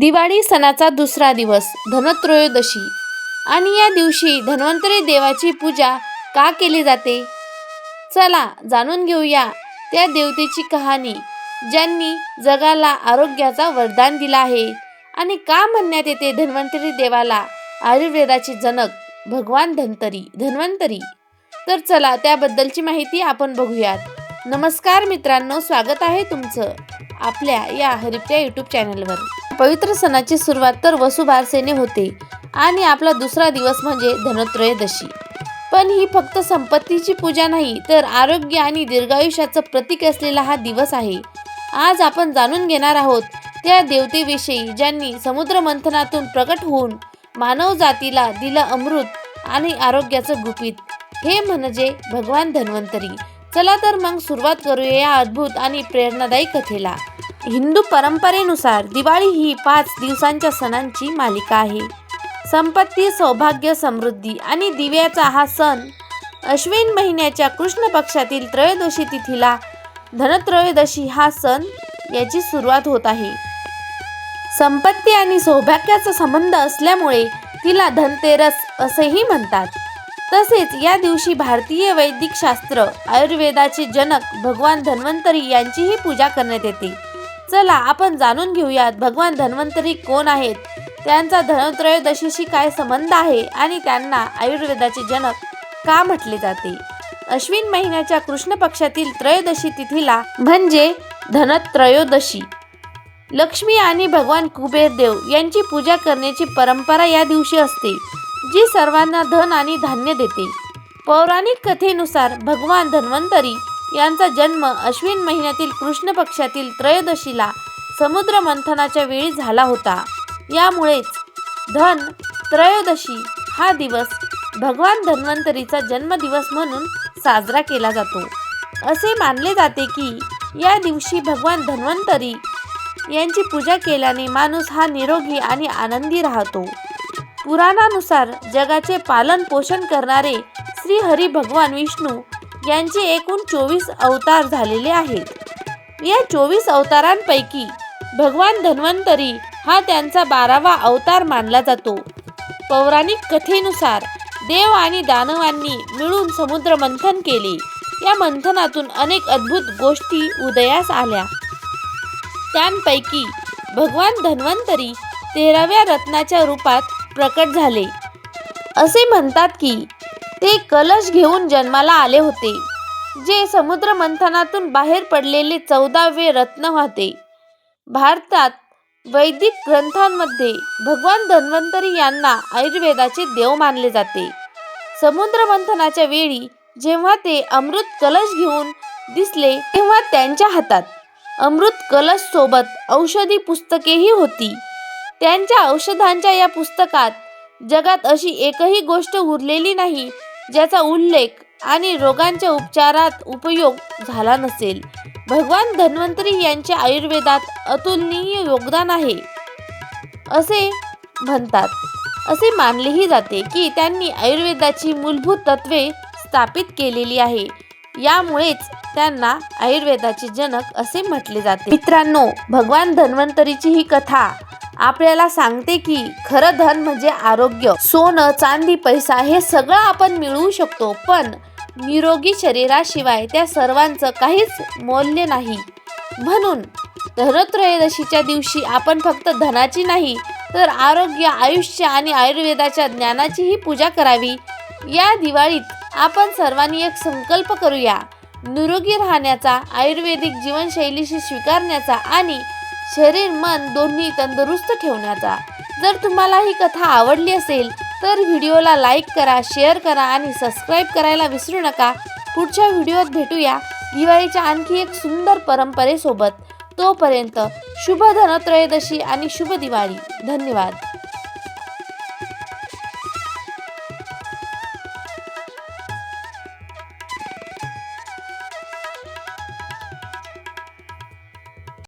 दिवाळी सणाचा दुसरा दिवस धनत्रयोदशी. आणि या दिवशी धन्वंतरी देवाची पूजा का केली जाते? चला जाणून घेऊया त्या देवतेची कहाणी ज्यांनी जगाला आरोग्याचा वरदान दिला आहे. आणि का म्हणण्यात येते धन्वंतरी देवाला? आयुर्वेदाचे जनक भगवान धनतरी धन्वंतरी. तर चला त्याबद्दलची माहिती आपण बघूयात. नमस्कार मित्रांनो स्वागत आहे तुमचं आपल्या या हरिप्रिया यूट्यूब चॅनलवर. पवित्र सणाची सुरुवात तर वसुबारसेने होते आणि आपला दुसरा दिवस म्हणजे धनत्रयोदशी. पण ही फक्त संपत्तीची पूजा नाही तर आरोग्य आणि दीर्घायुष्याचं प्रतीक असलेला हा दिवस आहे. आज आपण जाणून घेणार आहोत त्या देवतेविषयी ज्यांनी समुद्र मंथनातून प्रकट होऊन मानव जातीला दिलं अमृत आणि आरोग्याचं गुपित हे म्हणजे भगवान धन्वंतरी. चला तर मग सुरुवात करूया या अद्भुत आणि प्रेरणादायी कथेला. हिंदू परंपरेनुसार दिवाळी ही पाच दिवसांच्या सणांची मालिका आहे. संपत्ती सौभाग्य समृद्धी आणि दिव्याचा हा सण अश्विन महिन्याच्या कृष्ण पक्षातील त्रयोदशी तिथीला धनत्रयोदशी हा सण याची सुरुवात होत आहे. संपत्ती आणि सौभाग्याचा संबंध असल्यामुळे तिला धनतेरस असेही म्हणतात. तसेच या दिवशी भारतीय वैदिक शास्त्र आयुर्वेदाचे जनक भगवान धन्वंतरी यांचीही पूजा करण्यात येते. चला आपण जाणून घेऊयात भगवान धन्वंतरी कोण आहेत? त्यांचा धनत्रयोदशीशी काय संबंध आहे आणि त्यांना आयुर्वेदाचे जनक का म्हटले जाते? अश्विन महिन्याच्या कृष्ण पक्षातील त्रयोदशी तिथीला म्हणजे धनत्रयोदशी. लक्ष्मी आणि भगवान कुबेर देव यांची पूजा करण्याची परंपरा या दिवशी असते जी सर्वांना धन आणि धान्य देते. पौराणिक कथेनुसार भगवान धन्वंतरी यांचा जन्म अश्विन महिन्यातील कृष्ण पक्षातील त्रयोदशीला समुद्र मंथनाच्या वेळी झाला होता. यामुळेच धन त्रयोदशी हा दिवस भगवान धन्वंतरीचा जन्मदिवस म्हणून साजरा केला जातो. असे मानले जाते की या दिवशी भगवान धन्वंतरी यांची पूजा केल्याने माणूस हा निरोगी आणि आनंदी राहतो. पुराणानुसार जगाचे पालन पोषण करणारे श्री हरी भगवान विष्णू यांचे एकूण चोवीस अवतार झालेले आहेत. या चोवीस अवतारांपैकी भगवान धन्वंतरी हा त्यांचा बारावा अवतार मानला जातो. पौराणिक कथेनुसार देव आणि दानवांनी मिळून समुद्र मंथन केले. या मंथनातून अनेक अद्भुत गोष्टी उदयास आल्या. त्यांपैकी भगवान धन्वंतरी तेराव्या रत्नाच्या रूपात प्रकट झाले. असे म्हणतात की ते कलश घेऊन जन्माला आले होते जे समुद्र मंथनातून बाहेर पडलेले चौदावे रत्न होते. भारतात वैदिक ग्रंथांमध्ये भगवान धन्वंतरी यांना आयुर्वेदाचे देव मानले जाते. समुद्र मंथनाच्या वेळी जेव्हा ते अमृत कलश घेऊन दिसले तेव्हा त्यांच्या हातात अमृत कलश सोबत औषधी पुस्तकेही होती. त्यांच्या औषधांच्या या पुस्तकात जगात अशी एकही गोष्ट उरलेली नाही ज्याचा उल्लेख आणि रोगांच्या उपचारात उपयोग झाला नसेल. भगवान धन्वंतरी यांच्या आयुर्वेदात अतुलनीय योगदान आहे. असे म्हणतात. असे मानलेही जाते की त्यांनी आयुर्वेदाची मूलभूत तत्वे स्थापित केलेली आहे. यामुळेच त्यांना आयुर्वेदाचे जनक असे म्हटले जाते. मित्रांनो भगवान धन्वंतरीची ही कथा आपल्याला सांगते की खरं धन म्हणजे आरोग्य. सोनं चांदी पैसा हे सगळं आपण मिळवू शकतो पण निरोगी शरीराशिवाय त्या सर्वांचं काहीच मौल्य नाही. म्हणून धनत्रयोदशीच्या दिवशी आपण फक्त धनाची नाही तर आरोग्य आयुष्य आणि आयुर्वेदाच्या ज्ञानाचीही पूजा करावी. या दिवाळीत आपण सर्वांनी एक संकल्प करूया. निरोगी राहण्याचा आयुर्वेदिक जीवनशैलीशी स्वीकारण्याचा आणि शरीर मन दोन्ही तंदुरुस्त ठेवण्याचा. जर तुम्हाला ही कथा आवडली असेल तर व्हिडिओला लाईक करा शेअर करा आणि सबस्क्राईब करायला विसरू नका. पुढच्या व्हिडिओत भेटूया. दिवाळीच्या आणखी एक सुंदर परंपरेसोबत. तोपर्यंत शुभ धनत्रयोदशी आणि शुभ दिवाळी. धन्यवाद.